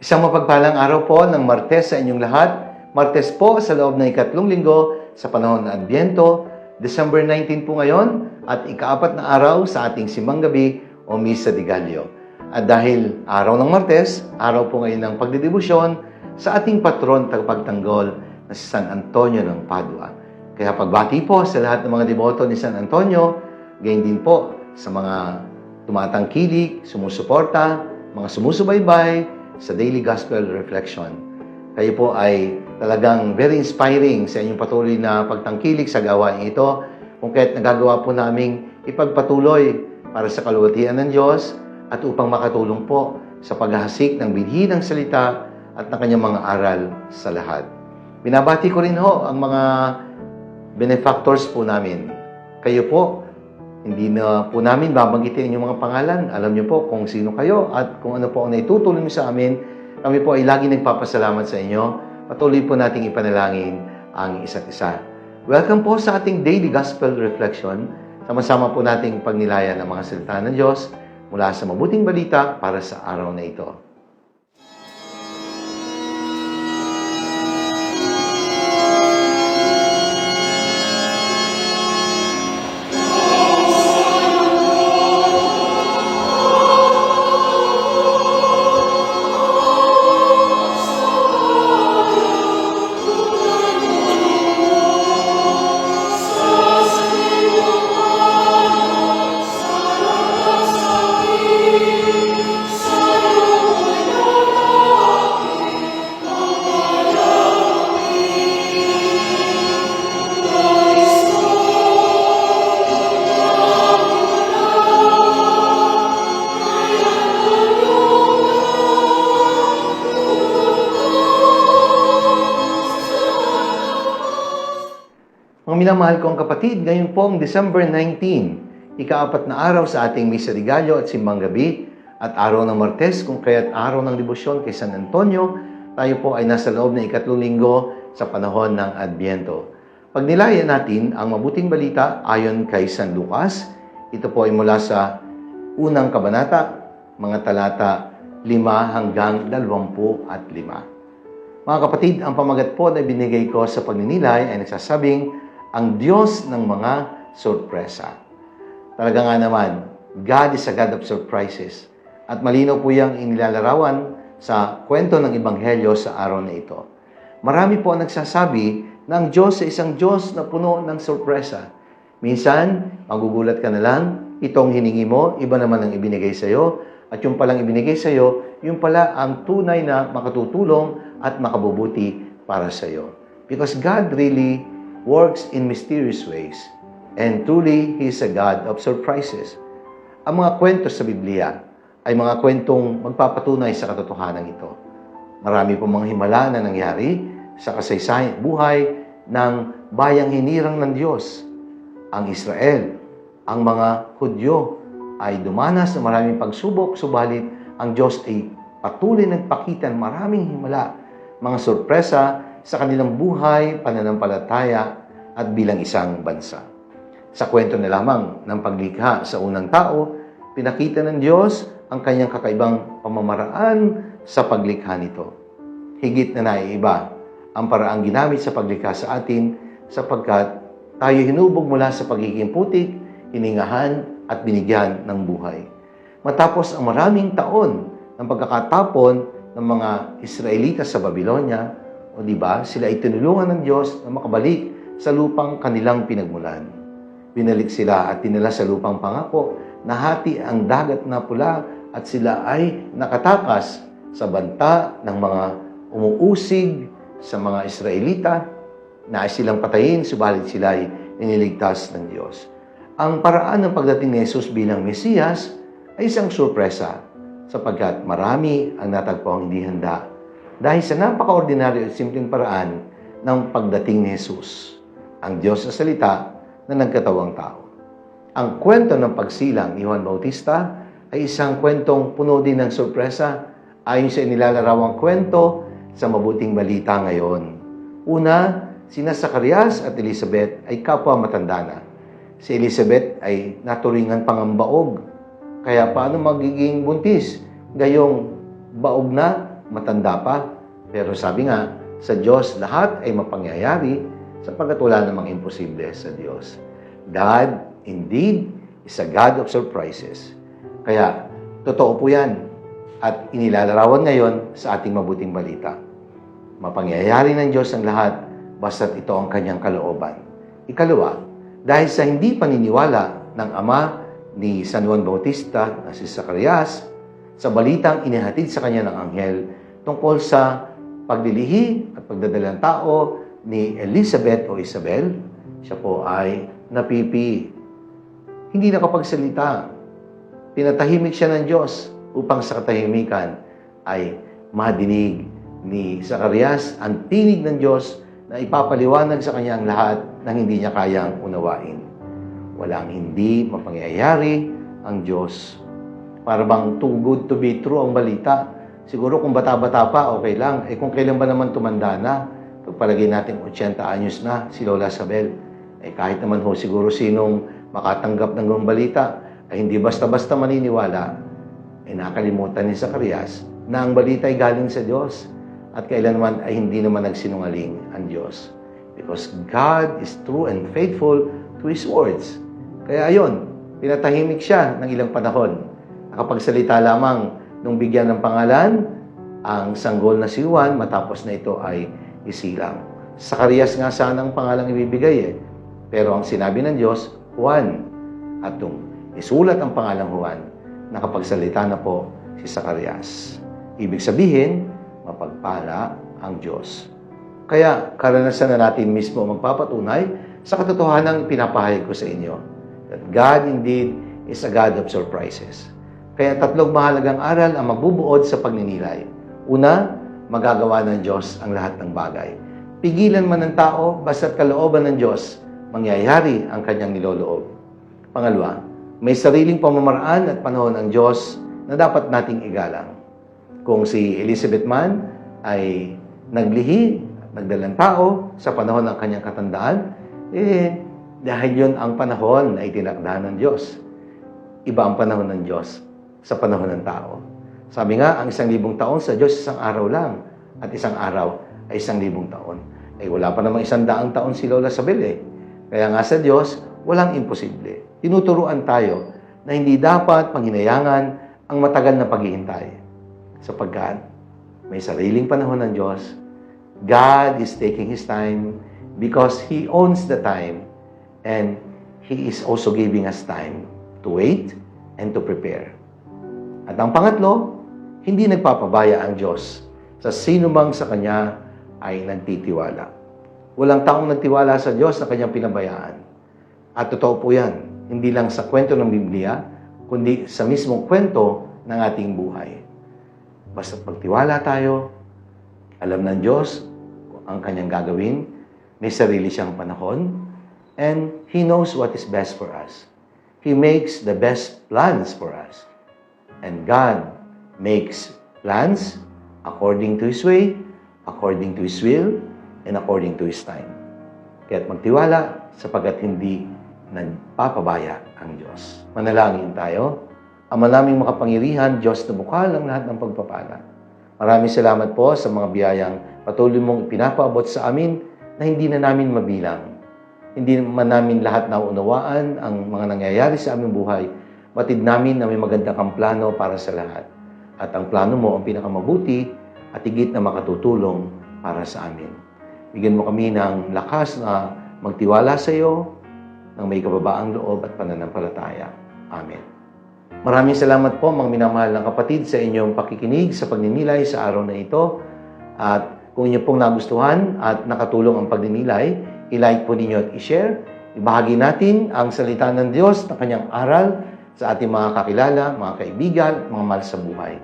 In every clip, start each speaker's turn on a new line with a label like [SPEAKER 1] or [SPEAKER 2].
[SPEAKER 1] Isang mapagpalang araw po ng Martes sa inyong lahat. Martes po sa loob ng ikatlong linggo sa panahon ng Adbyento, December 19 po ngayon at ikaapat na araw sa ating Simang Gabi o Misa de Gallo. At dahil araw ng Martes, araw po ngayon ng pagdidibusyon sa ating patron tagapagtanggol na si San Antonio ng Padua. Kaya pagbati po sa lahat ng mga deboto ni San Antonio, gayon din po sa mga tumatangkilik, sumusuporta, mga sumusubaybay sa Daily Gospel Reflection. Kayo po ay talagang very inspiring sa inyong patuloy na pagtangkilik sa gawain ito kung kaya't nagagawa po naming ipagpatuloy para sa kaluwatian ng Diyos at upang makatulong po sa paghahasik ng binhi ng salita at ng kanyang mga aral sa lahat. Binabati ko rin ho ang mga benefactors po namin. Kayo po, hindi na po namin babanggitin ang inyong mga pangalan. Alam niyo po kung sino kayo at kung ano po ang naitutulong niyo sa amin. Kami po ay lagi nagpapasalamat sa inyo. Patuloy po nating ipanalangin ang isa't isa. Welcome po sa ating Daily Gospel Reflection. Sama-sama po nating pagnilayan ng mga salita ng Diyos mula sa mabuting balita para sa araw na ito. Minamahal kong kapatid, ngayon pong December 19, ikaapat na araw sa ating Gallo at Simbang Gabi at araw ng Martes kung kaya't araw ng debosyon kay San Antonio, tayo po ay nasa loob ng ikatlong linggo sa panahon ng Adbyento. Pagnilayan natin ang mabuting balita ayon kay San Lucas. Ito po ay mula sa unang kabanata, mga talata 5 hanggang 25. Mga kapatid, ang pamagat po na binigay ko sa pagninilay ay nagsasabing ang Diyos ng mga sorpresa. Talaga nga naman, God is a God of surprises. At malinaw po yung inilalarawan sa kwento ng Ebanghelyo sa araw na ito. Marami po ang nagsasabi na ang Diyos ay isang Diyos na puno ng sorpresa. Minsan, magugulat ka na lang, itong hiningi mo, iba naman ang ibinigay sa iyo, at yung palang ibinigay sa iyo, yung pala ang tunay na makatutulong at makabubuti para sa iyo. Because God really works in mysterious ways. And truly, He is a God of surprises. Ang mga kwento sa Biblia ay mga kwentong magpapatunay sa katotohanan ito. Marami po mga himala na nangyari sa kasaysayan buhay ng bayang hinirang ng Diyos. Ang Israel, ang mga Hudyo ay dumanas ng maraming pagsubok, subalit ang Diyos ay patuloy nagpakita ng maraming himala, mga sorpresa sa kanilang buhay, pananampalataya at bilang isang bansa. Sa kwento na lamang ng paglikha sa unang tao, pinakita ng Diyos ang kanyang kakaibang pamamaraan sa paglikha nito. Higit na naiiba ang paraang ginamit sa paglikha sa atin sapagkat tayo hinubog mula sa pagiging putik, hiningahan at binigyan ng buhay. Matapos ang maraming taon ng pagkakatapon ng mga Israelita sa Babylonia, o di ba, sila ay tinulungan ng Diyos na makabalik sa lupang kanilang pinagmulan. Binalik sila at tinala sa lupang pangako, nahati ang dagat na pula at sila ay nakatakas sa banta ng mga umuusig sa mga Israelita na silang patayin, subalit sila ay iniligtas ng Diyos. Ang paraan ng pagdating ni Jesus bilang Mesiyas ay isang sorpresa sapagkat marami ang natagpo ang hindi handa dahil sa napaka-ordinaryo at simpleng paraan ng pagdating ni Jesus, ang Diyos sa salita na nagkatawang tao. Ang kwento ng pagsilang ni Juan Bautista ay isang kwentong puno din ng sorpresa ayon sa inilalarawang kwento sa mabuting balita ngayon. Una, sina Zacarias at Elizabeth ay kapwa matanda na. Si Elizabeth ay naturingan pangambaog. Kaya paano magiging buntis? Gayong baog na matanda pa. Pero sabi nga, sa Diyos lahat ay mapangyayari sapagkat wala namang imposible sa Diyos. God, indeed, is a God of surprises. Kaya, totoo po yan. At inilalarawan ngayon sa ating mabuting balita. Mapangyayari ng Diyos ang lahat basta't ito ang kanyang kalooban. Ikalawa, dahil sa hindi paniniwala ng ama ni San Juan Bautista na si Zacarias sa balitang inihatid sa kanya ng anghel tungkol sa paglilihi at pagdadala ng tao ni Elizabeth o Isabel, siya po ay napipi. Hindi nakapagsalita. Pinatahimik siya ng Diyos upang sa katahimikan ay madinig ni Zacarias ang tinig ng Diyos na ipapaliwanag sa kanya ang lahat ng hindi niya kayang unawain. Walang hindi mapangyayari ang Diyos. Para bang too good to be true ang balita. Siguro kung bata-bata pa, okay lang. Eh kung kailan ba naman tumanda na, pagpalagay natin 80 anyos na si Lola Sabel, eh kahit naman ho siguro sinong makatanggap ng ganung balita, ay hindi basta-basta maniniwala, eh nakalimutan ni Zacarias na ang balita ay galing sa Diyos at kailanman ay hindi naman nagsinungaling ang Diyos. Because God is true and faithful to His words. Kaya ayon, pinatahimik siya ng ilang panahon. Nakapagsalita lamang nung bigyan ng pangalan ang sanggol na si Juan matapos na ito ay isilang. Sakarias nga sana ang pangalang ibibigay eh. Pero ang sinabi ng Diyos, Juan. At nung isulat ang pangalang Juan, nakapagsalita na po si Sakarias. Ibig sabihin, mapagpala ang Diyos. Kaya karanasan na natin mismo magpapatunay sa katotohanan pinapahayag ko sa inyo that God indeed is a God of surprises. Kaya tatlong mahalagang aral ang magbubuod sa pagninilay. Una, magagawa ng Diyos ang lahat ng bagay. Pigilan man ng tao, basta't kalooban ng Diyos, mangyayari ang kanyang niloloob. Pangalawa, may sariling pamamaraan at panahon ng Diyos na dapat nating igalang. Kung si Elizabeth man ay naglihi nagdalang tao sa panahon ng kanyang katandaan, eh, dahil yun ang panahon na itinakda ng Diyos. Iba ang panahon ng Diyos sa panahon ng tao. Sabi nga, ang isang libong taon sa Diyos, isang araw lang. At isang araw ay isang libong taon. Eh, wala pa namang isang daang taon si Lola Sabel eh. Kaya nga sa Diyos, walang imposible. Tinuturuan tayo na hindi dapat panghinayangan ang matagal na paghihintay. Sapagkat may sariling panahon ng Diyos, God is taking His time because He owns the time and He is also giving us time to wait and to prepare. At ang pangatlo, hindi nagpapabaya ang Diyos sa sino mang sa Kanya ay nagtitiwala. Walang taong nagtiwala sa Diyos na Kanyang pinabayaan. At totoo po yan, hindi lang sa kwento ng Biblia, kundi sa mismong kwento ng ating buhay. Basta pagtiwala tayo, alam ng Diyos ang Kanyang gagawin, may sarili siyang panahon, and He knows what is best for us. He makes the best plans for us. And God makes plans according to His way, according to His will, and according to His time. Kaya't magtiwala sapagkat hindi nagpapabaya ang Diyos. Manalangin tayo. Ama naming makapangyarihan, Diyos na bukal ang lahat ng pagpapala. Maraming salamat po sa mga biyayang patuloy mong ipinapaabot sa amin na hindi na namin mabilang. Hindi man namin lahat naunawaan ang mga nangyayari sa aming buhay. Batid namin na may magandang kang plano para sa lahat. At ang plano mo ang pinakamabuti at higit na makatutulong para sa amin. Bigyan mo kami ng lakas na magtiwala sa iyo ng may kababaang loob at pananampalataya. Amen. Maraming salamat po mga minamahal ng kapatid sa inyong pakikinig sa pagninilay sa araw na ito. At kung inyo pong nagustuhan at nakatulong ang pagninilay, i-like po ninyo at i-share. Ibahagi natin ang salita ng Diyos na kanyang aral sa ating mga kakilala, mga kaibigan, mga mahal sa buhay.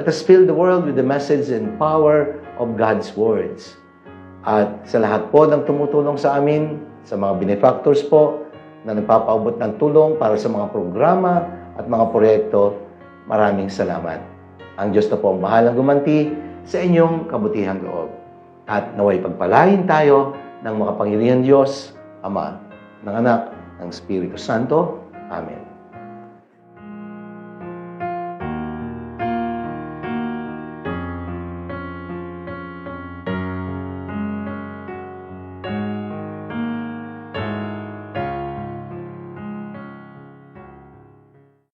[SPEAKER 1] Let us fill the world with the message and power of God's words. At sa lahat po ng tumutulong sa amin, sa mga benefactors po na nagpapaabot ng tulong para sa mga programa at mga proyekto, maraming salamat. Ang Diyos na po ang bahalang gumanti sa inyong kabutihang loob. At naway pagpalain tayo ng makapangyarihan Diyos, Ama, ng Anak, ng Espiritu Santo. Amen.